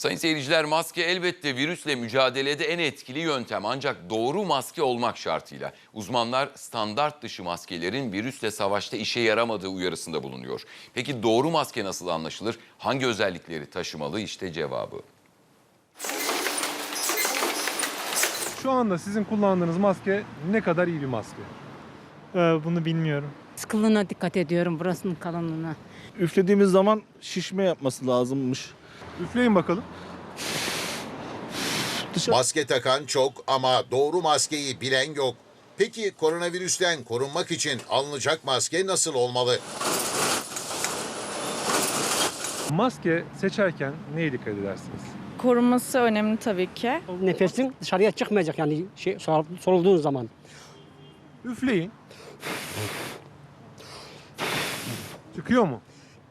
Sayın seyirciler maske elbette virüsle mücadelede en etkili yöntem ancak doğru maske olmak şartıyla. Uzmanlar standart dışı maskelerin virüsle savaşta işe yaramadığı uyarısında bulunuyor. Peki doğru maske nasıl anlaşılır? Hangi özellikleri taşımalı? İşte cevabı. Şu anda sizin kullandığınız maske ne kadar iyi bir maske? Ee, bunu bilmiyorum. Sıkılığına dikkat ediyorum burasının kalınlığına. Üflediğimiz zaman şişme yapması lazımmış. Üfleyin bakalım. Maske takan çok ama doğru maskeyi bilen yok. Peki koronavirüsten korunmak için alınacak maske nasıl olmalı? Maske seçerken neye dikkat edersiniz? Korunması önemli tabii ki. Nefesin dışarıya çıkmayacak yani şey soluduğun zaman. Üfleyin. Çıkıyor mu?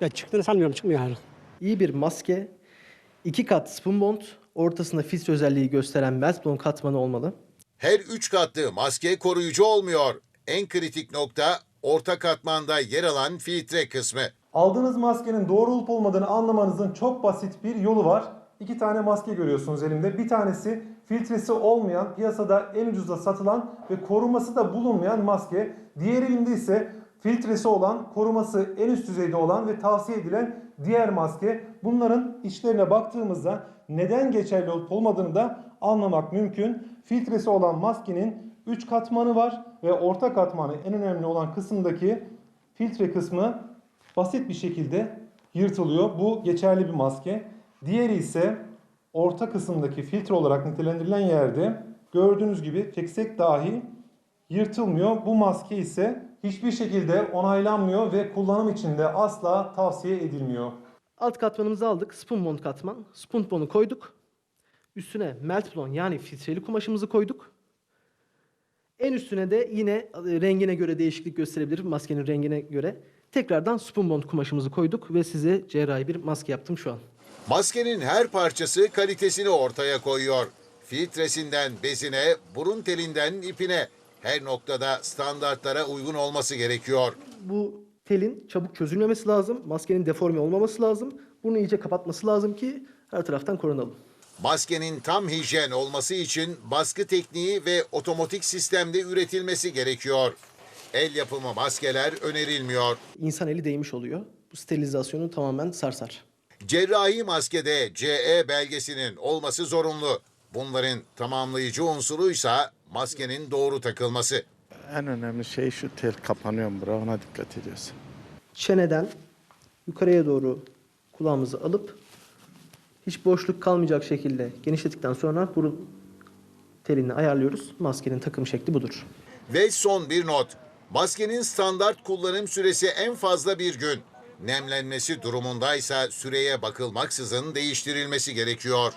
Ya çıktığını sanmıyorum çıkmıyor yani. İyi bir maske, iki kat spun bond, ortasında filtre özelliği gösteren melt blown katmanı olmalı. Her üç katlı maske koruyucu olmuyor. En kritik nokta orta katmanda yer alan filtre kısmı. Aldığınız maskenin doğru olup olmadığını anlamanızın çok basit bir yolu var. İki tane maske görüyorsunuz elimde. Bir tanesi filtresi olmayan, piyasada en ucuzda satılan ve koruması da bulunmayan maske. Diğer elimde ise filtresi olan, koruması en üst düzeyde olan ve tavsiye edilen diğer maske. Bunların içlerine baktığımızda neden geçerli olup olmadığını da anlamak mümkün. Filtresi olan maskenin 3 katmanı var ve orta katmanı en önemli olan kısımdaki filtre kısmı basit bir şekilde yırtılıyor. Bu geçerli bir maske. Diğeri ise orta kısımdaki filtre olarak nitelendirilen yerde gördüğünüz gibi çeksek dahi yırtılmıyor. Bu maske ise hiçbir şekilde onaylanmıyor ve kullanım için de asla tavsiye edilmiyor. Alt katmanımızı aldık, spun bond katman. Bond'u koyduk. Üstüne melt blown yani filtreli kumaşımızı koyduk. En üstüne de yine e, rengine göre değişiklik gösterebilir maskenin rengine göre. Tekrardan spun bond kumaşımızı koyduk ve size cerrahi bir maske yaptım şu an. Maskenin her parçası kalitesini ortaya koyuyor. Filtresinden bezine, burun telinden ipine her noktada standartlara uygun olması gerekiyor. Bu telin çabuk çözülmemesi lazım. Maskenin deforme olmaması lazım. Bunu iyice kapatması lazım ki her taraftan korunalım. Maskenin tam hijyen olması için baskı tekniği ve otomatik sistemde üretilmesi gerekiyor. El yapımı maskeler önerilmiyor. İnsan eli değmiş oluyor. Bu sterilizasyonu tamamen sarsar. Cerrahi maskede CE belgesinin olması zorunlu. Bunların tamamlayıcı unsuruysa maskenin doğru takılması. En önemli şey şu tel kapanıyor mu ona dikkat ediyorsun. çeneden yukarıya doğru kulağımızı alıp hiç boşluk kalmayacak şekilde genişlettikten sonra burun telini ayarlıyoruz. Maskenin takım şekli budur. Ve son bir not. Maskenin standart kullanım süresi en fazla bir gün. Nemlenmesi durumundaysa süreye bakılmaksızın değiştirilmesi gerekiyor.